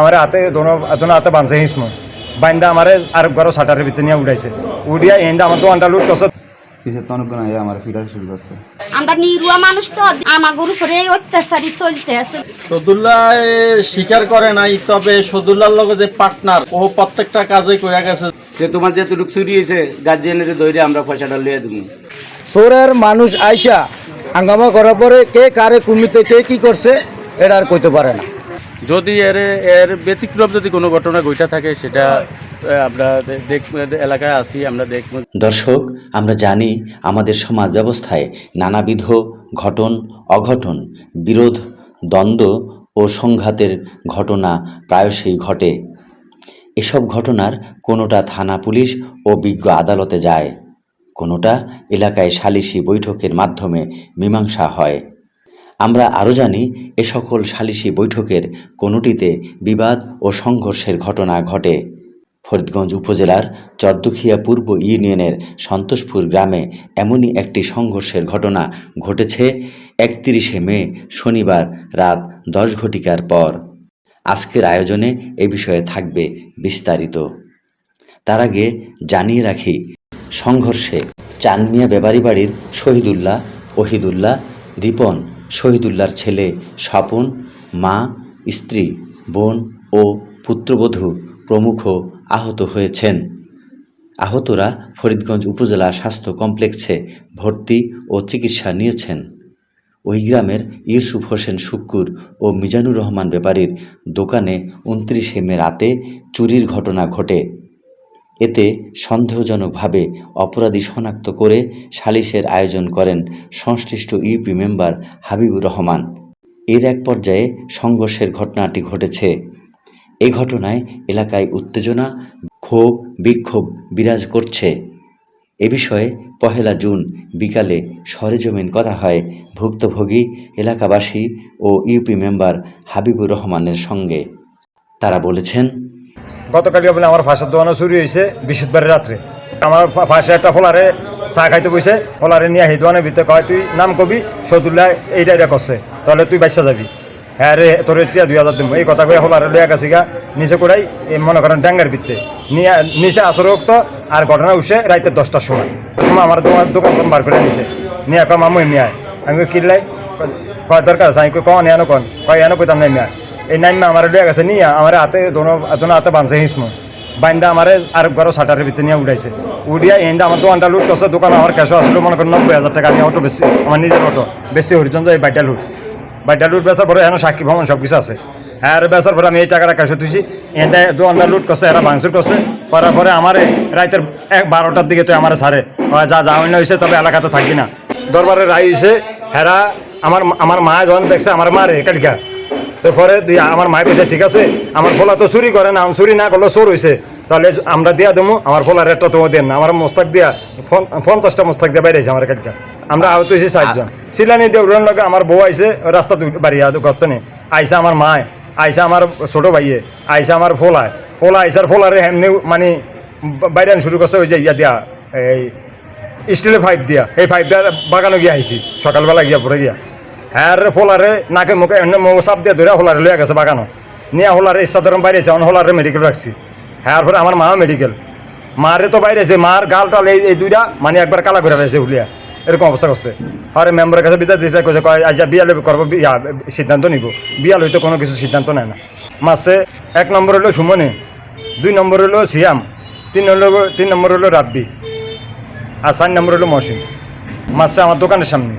আমার হাতে দোনো দোনো হাতে বাঁধছে হিসমু বাইন্দা আমারে আর ঘর শাটারের ভিতরে নিয়ে উঠাইছে। উঠিয়া এন্দা আমার দোকানটা লুট করছে। পিছের তনক আইয়া আমার শুরু করছে। আমরা নিরুয়া মানুষ তো আমাগর উপরে অত্যাচারী চলতে আছে। সদুল্লাহ স্বীকার করে নাই তবে সদুল্লাহর লগে যে পার্টনার ও প্রত্যেকটা কাজে কইয়া গেছে। যে তোমার যেহেতু চুরি হয়েছে গার্জিয়ানের ধরে আমরা পয়সাটা লিয়ে দেবো চোরের মানুষ আইসা হাঙ্গামা করার পরে কে কারে কুমিতে কে কি করছে এটা আর কইতে পারে না। যদি এর এর ব্যতিক্রম যদি কোনো ঘটনা ঘটে থাকে, সেটা আমরা দেখ, এলাকায় আসি, আমরা দেখব দর্শক, আমরা জানি আমাদের সমাজ ব্যবস্থায় নানাবিধ ঘটন, অঘটন, বিরোধ, দ্বন্দ্ব ও সংঘাতের ঘটনা প্রায়শই ঘটে। এসব ঘটনার কোনোটা থানা পুলিশ ও বিজ্ঞ আদালতে যায়, কোনোটা এলাকায় সালিশি বৈঠকের মাধ্যমে মীমাংসা হয়। আমরা আরও জানি, এ সকল সালিশি বৈঠকের কোনোটিতে বিবাদ ও সংঘর্ষের ঘটনা ঘটে। ফরিদগঞ্জ উপজেলার চরদুখিয়া পূর্ব ইউনিয়নের সন্তোষপুর গ্রামে এমনই একটি সংঘর্ষের ঘটনা ঘটেছে একত্রিশে মে, শনিবার রাত দশ ঘটিকার পর। আজকের আয়োজনে এ বিষয়ে থাকবে বিস্তারিত। তার আগে জানিয়ে রাখি, সংঘর্ষে চানমিয়া বেবারি বাড়ির শহীদুল্লাহ, ওহিদুল্লাহ, রিপন শহীদুল্লাহর ছেলে, স্বপন, মা, স্ত্রী, বোন ও পুত্রবধূ প্রমুখ আহত হয়েছেন। আহতরা ফরিদগঞ্জ উপজেলা স্বাস্থ্য কমপ্লেক্সে ভর্তি ও চিকিৎসা নিয়েছেন। ওই গ্রামের ইউসুফ হোসেন শুক্কুর ও মিজানুর রহমান ব্যাপারীর দোকানে উনত্রিশে মে রাতে চুরির ঘটনা ঘটে। এতে সন্দেহজনকভাবে অপরাধী শনাক্ত করে সালিশের আয়োজন করেন সংশ্লিষ্ট ইউপি মেম্বার হাবিবুর রহমান। এর এক পর্যায়ে সংঘর্ষের ঘটনাটি ঘটেছে। এ ঘটনায় এলাকায় উত্তেজনা, ক্ষোভ, বিক্ষোভ বিরাজ করছে। এ বিষয়ে পহেলা জুন বিকালে সরেজমিন করা হয় ভুক্তভোগী এলাকাবাসী ও ইউপি মেম্বার হাবিবুর রহমানের সঙ্গে। তারা বলেছেন গতকালকে বলে আমার ফাঁসের দোকানে চুরি হয়েছে বৃহস্পতিবারের রাত্রে। আমার ফা- পাশে একটা ফোলারে চা খাইতে বসে, ফোলারে নিয়ে সেই দোকানের ভিতরে কয়, তুই নাম কবি? সদুল্লাহ এইটা এটা করছে, তাহলে তুই বাচ্চা যাবি? হ্যাঁ রে, তোর টিয়া দুই হাজার দিব এই কথা কয়ে ফোলারে লইয়া গেছি গা নিচে করাই এই মনে করেন ড্যাঙ্গার ভিত্তে। নিয়ে, নিচে আসর রক্ত আর ঘটনা উঠছে রাইতে দশটার সময়। আমার দোকান দোকান বার করে নিছে। নিয়ে কয় মামু এমনি আমি কিনলাই কয় দরকার আছে? আমি কন এনো কন? কয় এনো কইতাম না এমনি আয়। এই নাইমা আমার লইয়া গেছে, নিয়ে আমার হাতে দোনো হাতে বাঁধছে হিসমু বাইন্দা আমার আর ঘর শাটারের ভিতরে নিয়ে উঠাইছে। উঠিয়া এন্দা আমার দোকানটা লুট করছে, দোকান আমার ক্যাশও আসলে, মনে করেন নব্বই হাজার টাকা আমি অটো বেশি, আমার নিজের অটো, বেশি হরিজন এই বাইটা লুট। বাইটা লুট বেচার পরে এখন সাক্ষী ভ্রমণ সব কিছু আছে। হ্যাঁ আর বেচার পরে আমি এই টাকাটা ক্যাশে তুইছি। এন্দা দোকানটা লুট করছে, এরা ভাঙচুর করছে। করার পরে আমার রাতের এক বারোটার দিকে তুই আমার কয়, যা যা অন্য হয়েছে তবে এলাকাতে থাকি না। দরবারে রায় হয়েছে হেরা আমার আমার মা যখন দেখছে, আমার মারে কালিকা। তো পরে দিয়ে আমার মায়ের কইছে ঠিক আছে আমার ফোলা তো চুরি করে না আমি চুরি না করলে চোর হয়েছে তাহলে আমরা দিয়া দেবো আমার ফোলার রেটটা তোমার দেন না আমার মোস্তাক দিয়া ফোন- পঞ্চাশটা মোস্তাক দিয়ে বাইরেছে আমার কাটকা আমরা আহত হয়েছি চারজন। সিলানি দিয়ে উড়ান লগে আমার বউ আইসে রাস্তা বাড়ি গর্তনে। আইসা আমার মায় আইসা আমার ছোট ভাইয়ে আইসা আমার ফোলায় ফোলা আইসার ফোলারে এমনি মানে বাইরে শুরু করছে ওই যে ইয়া দিয়া এই স্টিলের পাইপ দিয়া। এই পাইপটা বাগানো গিয়া আইছি সকালবেলা গিয়া পরে গিয়া। হ্যাঁ ফোলারে, নাকে মুখে এমনি মৌ সাপ দিয়ে ধরে হোলারে লইয়া গেছে বাগানো। নিয়ে হোলারে ইচ্ছা ধরুন বাইরে যাওয়ান হোলারে মেডিকেল রাখছি। হ্যাঁ পরে আমার মা মেডিকেল মারে তো বাইরে আছে মার গাল টাল এই এই দুইটা মানে একবার কালা করে ফেলেছে হুলিয়া। এরকম অবস্থা করছে। আরে মেম্বারের কাছে বিদায় দিতে কইছে, কয়, আজ বিয়া লেবে করব, বিয়া, সিদ্ধান্ত নিব। বিয়াল লইতে কোনো কিছু সিদ্ধান্ত নেয় না। মাসে এক নম্বর হলো সুমনে, দুই নম্বর হলো সিয়াম, তিন নম্বর তিন নম্বর হলো রাব্বি, আর চার নম্বর হলো মহসিন। মাসে আমার দোকানের সামনে।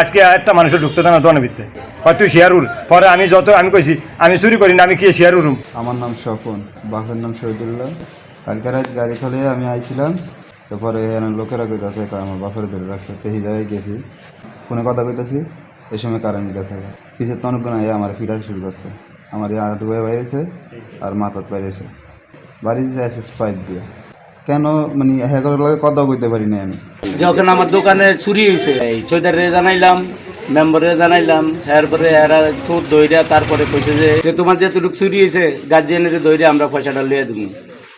আজকে একটা মানুষের ঢুকতে না দোকানের ভিতরে হয় তুই শেয়ারুল পরে আমি যত, আমি কইছি, আমি চুরি করি না, আমি কি শেয়ারুল আমার নাম স্বপন, বাপের নাম শহীদুল্লাহ। কালকে রাত গাড়ি চলে আমি আইছিলাম তারপরে এখানে লোকেরা কইতাছে আমার বাপের ধরে রাখছে, তো এই জায়গায় গেছি। ফোনে কথা কইতাছি এই সময় কারেন্ট গেছে। পিছের তনক আইয়া আমার ফিটা শুরু করছে। আমার এই আটু বাইরেছে, আর মাথাত বাইরেছে। বাড়ি এস পাইপ দিয়ে। কেন মানে হ্যাঁ লগে কথা কইতে পারি না আমি? যখন আমার দোকানে চুরি হয়েছে এই চৈতারে জানাইলাম মেম্বারে জানাইলাম এরপরে এরা চোর দইরা তারপরে কইছে যে যে তোমার যেহেতু চুরি হয়েছে গার্জিয়ানের দইরে আমরা পয়সাটা লিয়ে দেবো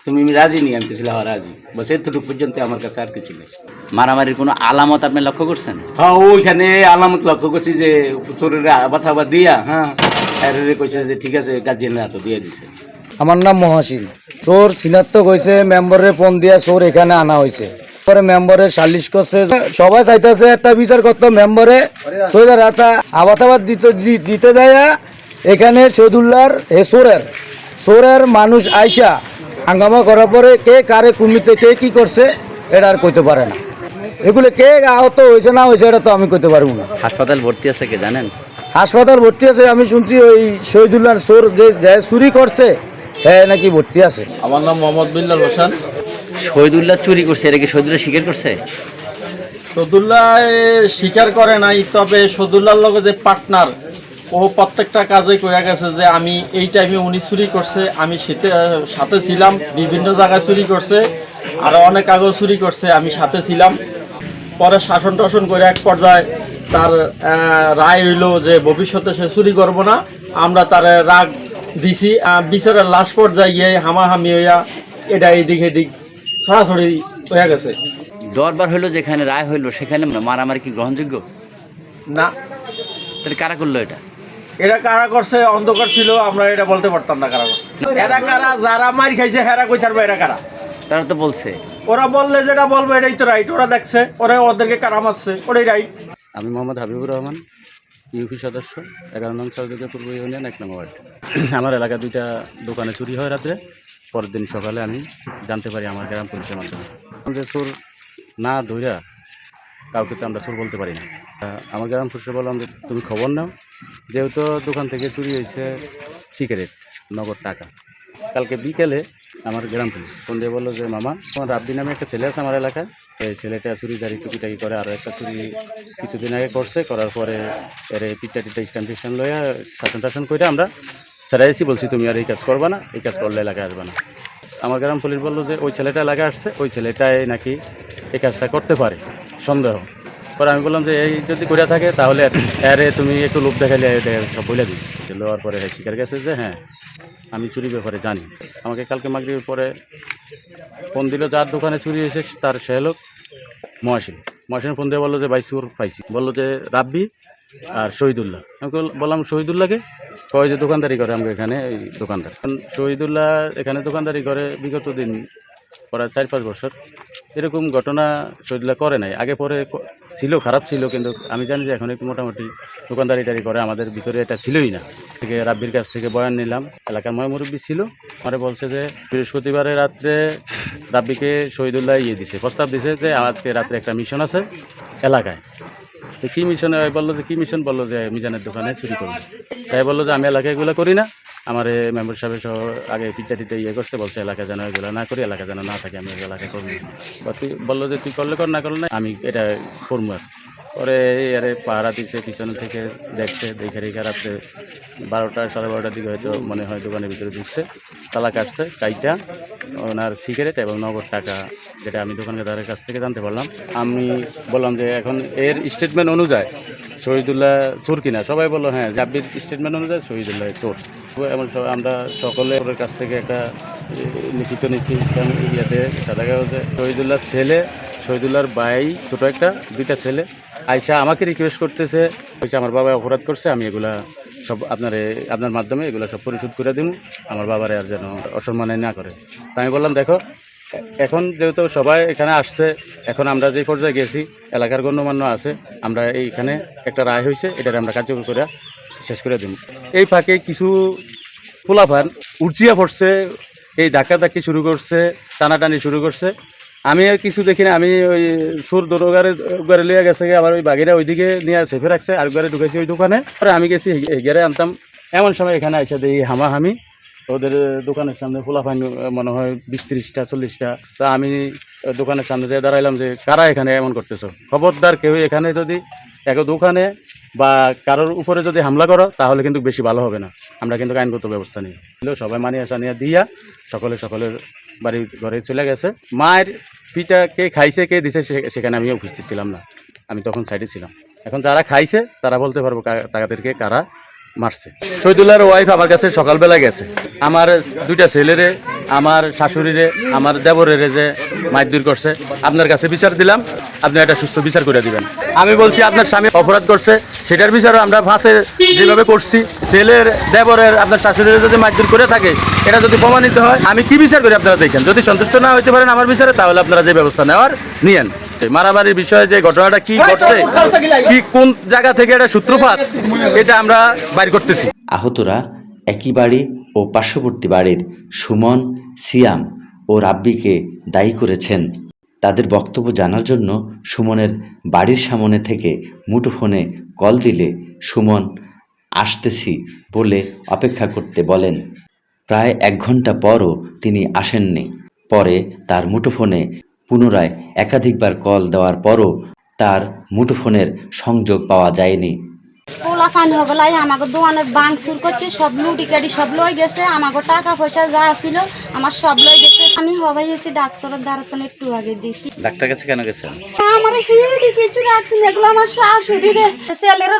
তুমি রাজি নি? আমি ছিল হ্যাঁ রাজি। বাস এতটুকু পর্যন্ত আমার কাছে আর কিছু নেই। মারামারির কোনো আলামত আপনি লক্ষ্য করছেন? হ্যাঁ ওইখানে আলামত লক্ষ্য করছি যে চোরের বা দিয়া হ্যাঁ এর কইছে যে ঠিক আছে গার্জিয়ানের হাতে দিয়ে দিছে। আমার নাম মহাসিন। চোর সিনাত্মক হয়েছে মেম্বারের ফোন দিয়া চোর এখানে আনা হয়েছে পরে মেম্বারে সালিশ করছে। সবাই চাইতেছে একটা বিচার করতো মেম্বারে সৈদার আবাদ আবাদ দিতে দিতে যায় এখানে শহীদুল্লাহর হে চোরের চোরের মানুষ আইসা হাঙ্গামা করার পরে কে কারে কুমিতে কে কি করছে এটা আর কইতে পারে না। এগুলো কে আহত হয়েছে না হয়েছে এটা তো আমি কইতে পারব না। হাসপাতাল ভর্তি আছে কে জানেন? হাসপাতাল ভর্তি আছে আমি শুনছি ওই শহীদুল্লাহর চোর যে চুরি করছে হ্যাঁ নাকি ভর্তি আছে? আমার নাম মোহাম্মদ বিল্লাল হোসেন। শহীদুল্লাহ চুরি করছে এটা কি শহীদুল্লাহ স্বীকার করছে? সদুল্লাহ স্বীকার করে নাই তবে সদুল্লাহর লগে যে পার্টনার ও প্রত্যেকটা কাজে কইয়া গেছে যে আমি এই টাইমে উনি চুরি করছে আমি সাথে সাথে ছিলাম বিভিন্ন জায়গায় চুরি করছে আর অনেক আগেও চুরি করছে আমি সাথে ছিলাম। পরে শাসন টাসন করে এক পর্যায়ে তার আহ, রায় হইল যে ভবিষ্যতে সে চুরি করব না আমরা তার রাগ দিছি আহ, বিচারের লাশ পর্যায়ে গিয়ে হামাহামি হইয়া এটা এদিক এদিক ছড়াছড়ি হয়ে গেছে। দরবার হইল যেখানে রায় হইল সেখানে মারামারি কি গ্রহণযোগ্য? না। তাহলে কারা করল এটা? এরা কারা করছে? অন্ধকার ছিল আমরা এটা বলতে পারতাম না কারা করছে। এরা কারা? যারা মার খাইছে হেরা কই থাকবে এরা কারা? তারা তো বলছে। ওরা বললে যেটা বলবে এটাই তো রাইট ওরা দেখছে ওরা ওদেরকে কারা মারছে? ওটাই রাইট আমি মোহাম্মদ হাবিবুর রহমান। ইউপি সদস্য, এগারো নং সরদিকে পূর্ব ইউনিয়ন, এক নম্বর ওয়ার্ড। আমার এলাকা দুইটা দোকানে চুরি হয় রাত্রে। পরের দিন সকালে আমি জানতে পারি আমার গ্রাম পুলিশের মাধ্যমে। আমাদের চোর না ধইরা কাউকে তো আমরা চোর বলতে পারি না। আমার গ্রাম পুলিশে বললাম যে, তুমি খবর নাও, যেহেতু দোকান থেকে চুরি হয়েছে সিগারেট, নগদ টাকা। কালকে বিকেলে আমার গ্রাম পুলিশ ফোন দিয়ে বলল যে, মামা, তোমার রাব্বি নামে একটা ছেলে আছে আমার এলাকায় এই ছেলেটা চুরি দাঁড়ি টুকিটাকি করে আরও একটা চুরি কিছুদিন আগে করছে, করার পরে এর পিঠটা টিটা স্ট্যান্ড টিস্ট্যান্ড লইয়া শাসন টাসন করে আমরা ছাড়াইছি বলছি, তুমি আর এই কাজ করবা না, এই কাজ করলে এলাকায় আসবে না। আমার গ্রাম পুলিশ বলল যে, ওই ছেলেটা এলাকায় আসছে, ওই ছেলেটাই নাকি এই কাজটা করতে পারে, সন্দেহ। পরে আমি বললাম যে, এই যদি করে থাকে, তাহলে আরে তুমি একটু লোভ দেখাইলে এটা সব বলে দিই লওয়ার পরে শিকার গেছে যে হ্যাঁ আমি চুরি ব্যাপারে জানি। আমাকে কালকে মাগরিবের পরে ফোন দিল, যার দোকানে চুরি হয়েছে, তার সে লোক মহাসিন। মহাসিন ফোন দিয়ে বলল যে ভাই চোর পাইছি। বলল যে, রাব্বি আর শহীদুল্লাহ। আমি বললাম শহীদুল্লাহকে? কয় যে, দোকানদারি করে আমাকে এখানে, এই দোকানদার। কারণ শহীদুল্লাহ এখানে দোকানদারি করে বিগত দিন, প্রায় চার পাঁচ বছর। এরকম ঘটনা শহীদুল্লাহ করে নাই। আগে পরে ছিল, খারাপ ছিল, কিন্তু আমি জানি যে, এখন একটু মোটামুটি দোকানদারি টারি করে আমাদের ভিতরে এটা ছিলই না। থেকে রাব্বির কাছ থেকে বয়ান নিলাম। এলাকার ময় মুরব্বী ছিল। আমারে বলছে যে বৃহস্পতিবারে রাত্রে রাব্বিকে শহীদুল্লাহ ইয়ে দিছে, প্রস্তাব দিছে যে আজকে রাত্রে একটা মিশন আছে এলাকায়। তো কী মিশন বলল যে, কী মিশন বলল যে, মিজানের দোকানে চুরি করবে। তাই বলল যে, আমি এলাকায় এগুলো করি না। আমার মেম্বার সাহেবের সহ আগে পিঠা টিতে ইয়ে করছে, বলছে এলাকা যেন এগুলো না করি এলাকা যেন না থাকে, আমি এলাকায় করব বলল যে, তুই করলে কর, না করলে না, আমি এটা করব পরে আরে পাহারা দিচ্ছে পিছনে থেকে দেখছে, দেখে রেখে রাত্রে বারোটা সাড়ে বারোটার দিকে হয়তো মনে হয় দোকানের ভিতরে ঢুকছে, তালা কাটছে, কাইটা, ওনার সিগারেট এবং নগদ টাকা যেটা আমি দোকানদারের কাছ থেকে জানতে পারলাম। আমি বললাম যে এখন এর স্টেটমেন্ট অনুযায়ী শহীদুল্লাহ চোর কিনা? সবাই বলল হ্যাঁ জাব্বির স্টেটমেন্ট অনুযায়ী শহীদুল্লাহ চোর। সব, আমরা সকলে ওর কাছ থেকে একটা লিখিত নিচ্ছি ইসলাম ইয়াতে সাদা কাগজে, শহীদুল্লাহর ছেলে শহীদুল্লাহর ভাই, ছোটো একটা, দুইটা ছেলে। আয়সা আমাকে রিকোয়েস্ট করতেছে, বলছে, আমার বাবা অপরাধ করছে, আমি এগুলা সব আপনার আপনার মাধ্যমে এগুলো সব পরিশোধ করে দিন আমার বাবারে আর যেন অসম্মানে না করে। তা আমি বললাম, দেখো, এখন যেহেতু সবাই এখানে আসছে, এখন আমরা যে পর্যায়ে গেছি, এলাকার গণ্যমান্য আছে, আমরা এইখানে একটা রায় হয়েছে এটাকে আমরা কার্যকর করে শেষ করে দিন এই ফাঁকে কিছু পোলাফান উর্চিয়া পড়ছে, এই ধাক্কাধাক্কি শুরু করছে, টানাটানি শুরু করছে। আমি আর কিছু দেখি না, আমি ওই সুর দোরগারে ঘরে লিয়ে গেছে আবার ওই বাগিরা ওইদিকে নিয়ে সেফে রাখছে আর ঘরে ঢুকেছি ওই দোকানে। পরে আমি গেছি এগিয়ে আনতাম। এমন সময় এখানে এসে দিই হামাহামি। ওদের দোকানের সামনে ফুলাফাইন মনে হয় বিশ ত্রিশটা, চল্লিশটা। তা আমি দোকানের সামনে যেয়ে দাঁড়াইলাম যে, কারা এখানে এমন করতেছো? খবরদার কেউ এখানে যদি এক দোকানে বা কারোর উপরে যদি হামলা করো, তাহলে কিন্তু বেশি ভালো হবে না। আমরা কিন্তু আইনগত ব্যবস্থা নিই। সবাই মানিয়ে সানিয়া দিয়া সকলে সকলের বাড়ির ঘরে চলে গেছে। মায়ের পিঠা কে খাইছে, কে দিছে সেখানে আমি উপস্থিত ছিলাম না। আমি তখন সাইডে ছিলাম। এখন যারা খাইছে, তারা বলতে পারব তাদেরকে কারা মারছে। শহীদুল্লাহর ওয়াইফ আমার কাছে সকালবেলা গেছে। আমার দুইটা ছেলেরে আমার শাশুড়িরে আমার দেবরের যে মাইদুর করছে আপনার কাছে বিচার দিলাম আপনি একটা সুস্থ বিচার করে দিবেন। আমি বলছি আপনার স্বামী অপরাধ করছে সেটার বিচারও আমরা ফাঁসে যেভাবে করছি ছেলের দেবরের আপনার শাশুড়ির যদি মাইদুর করে থাকে এটা যদি প্রমাণিত হয় আমি কি বিচার করি আপনারা দেখেন। যদি সন্তুষ্ট না হইতে পারেন আমার বিচারে তাহলে আপনারা যে ব্যবস্থা নেওয়ার নিয়েন। এই মারামারির বিষয়ে যে ঘটনাটা কি ঘটছে কি কোন জায়গা থেকে এটা সূত্রপাত এটা আমরা বাইর করতেছি। আহতরা একই বাড়ি ও পার্শ্ববর্তী বাড়ির সুমন, সিয়াম ও রাব্বিকে দায়ী করেছেন। তাদের বক্তব্য জানার জন্য সুমনের বাড়ির সামনে থেকে মুঠোফোনে কল দিলে সুমন, আসতেছি বলে অপেক্ষা করতে বলেন। প্রায় এক ঘণ্টা পরও তিনি আসেননি। পরে তার মুঠোফোনে পুনরায় একাধিকবার কল দেওয়ার পরও তার মুঠোফোনের সংযোগ পাওয়া যায়নি। পোলা পানি হবলাই আমাকে দোকানের বাং চুর করছে সব লুটি কাটি সব লই গেছে আমাকে টাকা পয়সা যা ছিল আমার সব লই গেছে। আমি হবাই গেছি ডাক্তারের দ্বারা একটু আগে দেখি। ডাক্তার কাছে কেন গেছেন? আমার হিড়ি কিছু রাখছি এগুলো আমার শাশুড়ি রে।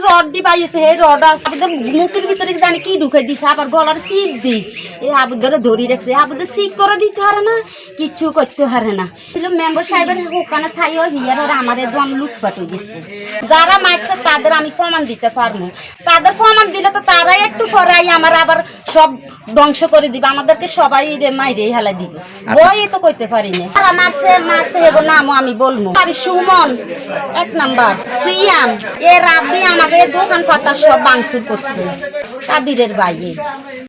রড দি পাইছে হে রড আবুদের মুখের ভিতরে জানি কি ঢুকে দিছে আবার গলার সিপ দি। এই আবুদের ধরি রাখছে আবুদের সিপ করে দিতে পারে না কিচ্ছু করতে পারে না। মেম্বার সাহেবের ওখানে থাইও হিয়ার ওরা আমার জন লুটপাট হয়ে গেছে যারা মারছে তাদের আমি প্রমাণ দিতে পারব। তাদের প্রমাণ দিলে তো তারাই একটু পরাই আমার আবার সব ধ্বংস করে দিবে। আমাদেরকে সবাই মাইরে হেলা দিবে। বই তো করতে পারি না। তারা মারছে মারছে এগো নামও আমি বলব। আর সুমন এক নাম্বার। সিয়াম এ রাব্বি আমাকে দোকান পাটার সব বাংসুর করছে। কাদিরের বাইরে